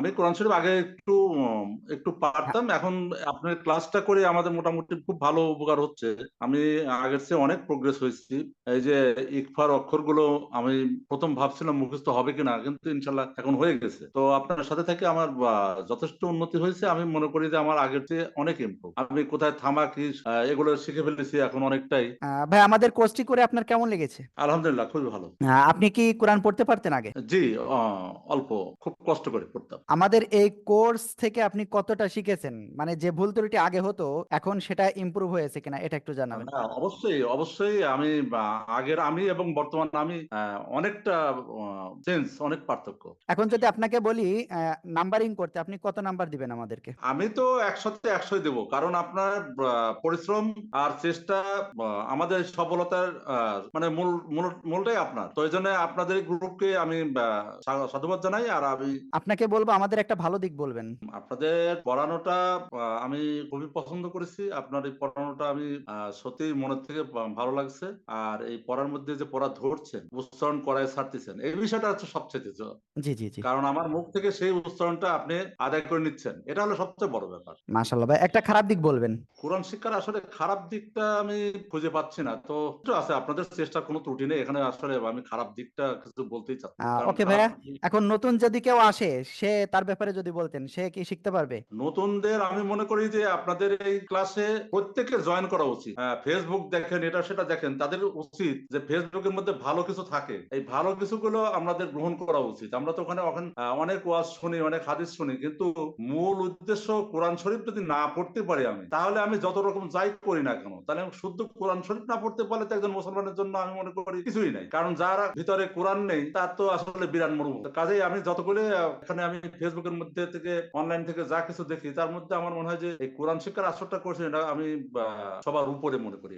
আমি কোরআন শরীফ আগে একটু একটু পারতাম। এখন আপনার ক্লাসটা করে আমাদের মোটামুটি খুব ভালো উপকার হচ্ছে। আমি আগের চেয়ে অনেক প্রোগ্রেস হয়েছি। এই যে ইকফার অক্ষরগুলো আমি প্রথম ভাবছিলাম মুখস্থ হবে কিনা কিন্তু ইনশাল্লাহ এখন হয়ে গেছে। তো আপনার সাথে থেকে আমার যথেষ্ট উন্নতি হয়েছে। আমি মনে করি যে আমার আগের চেয়ে অনেক ইমপ্রুভ আমি কোথায় থামা কি এগুলো শিখে ফেলেছি এখন অনেকটাই। ভাই আমাদের কোর্সটি করে আপনার কেমন লেগেছে? আলহামদুলিল্লাহ খুবই ভালো। আপনি কি কোরআন পড়তে পারতেন আগে? জি অল্প খুব কষ্ট করে পড়তাম। আমাদের এই কোর্স থেকে আপনি কতটা শিখেছেন? মানে যে ভুল ত্রুটি আগে হতো এখন সেটা ইমপ্রুভ হয়েছে কিনা এটা একটু জানাবেন। অবশ্যই অবশ্যই আমি আগের আমি এবং বর্তমান আমি অনেকটা চেঞ্জ অনেক পার্থক্য। এখন যদি আপনাকে বলি নাম্বারিং করতে আপনি কত নাম্বার দিবেন আমাদেরকে? আমি তো একশোতে একশোই দেবো কারণ আপনার পরিশ্রম আর চেষ্টা আমাদের সফলতার মানে মূল মূল- মূলটাই আপনার। তো এই জন্য আপনাদের গ্রুপকে আমি সাধুবাদ জানাই আর আমি আপনাকে বলব আমাদের একটা ভালো দিক বলবেন। আপনাদের পড়ানোটা আমি খুবই পছন্দ করেছি। আপনার এই পড়ানোটা আমি সত্যি মনের থেকে ভালো লাগছে। আর এই পড়ার মধ্যে যে পড়া ধরছেন উচ্চারণ করায় ছাড়তেছেন এই বিষয়টা হচ্ছে সবচেয়ে জি জি জি কারণ আমার মুখ থেকে সেই উচ্চারণটা আপনি আদায় করে নিচ্ছেন। এটা হলো সবচেয়ে বড় ব্যাপার। মাশাল্লাহ ভাই একটা খারাপ দিক বলবেন। কোরআন শিক্ষার আসলে খারাপ দিকটা আমি খুঁজে পাচ্ছি না। তো আছে আপনাদের চেষ্টা কোনো ত্রুটি নেই। এখানে আসলে আমি খারাপ দিকটা কিছু বলতেই চাচ্ছি। ওকে ভাইয়া এখন নতুন যদি কেউ আসে সে তার ব্যাপারে যদি বলতেন সে কি শিখতে পারবে? নতুনদের আমি মনে করি যে আপনাদের এই ক্লাসে প্রত্যেকে জয়েন করা উচিত। হ্যাঁ, ফেসবুক দেখেন এটা সেটা দেখেন তাদের উচিত যে ফেসবুকের মধ্যে ভালো কিছু থাকে। এই ভালো কিছুগুলো আমাদের গ্রহণ করা উচিত। আমরা তো ওখানে ওখানে অনেক ওয়াজ শুনি অনেক হাদিস শুনি কিন্তু মূল উদ্দেশ্য কোরআন শরীফ যদি না পড়তে পারি আমি তাহলে আমি যত রকম যাই করি না কেন? তাহলে শুদ্ধ কোরআন শরীফ না পড়তে পারলে তো একজন মুসলমানের জন্য আমি মনে করি কিছুই নাই। কারণ যারা ভিতরে কোরআন নেই তার তো আসলে বিরাট মরু কাজেই আমি যতগুলো এখানে আমি ফেসবুকের মধ্যে থেকে অনলাইন থেকে যা কিছু দেখি, তার মধ্যে আমার মনে হয় যে এই কোরআন শিক্ষার আসরটা করছে এটা আমি সবার উপরে মনে করি।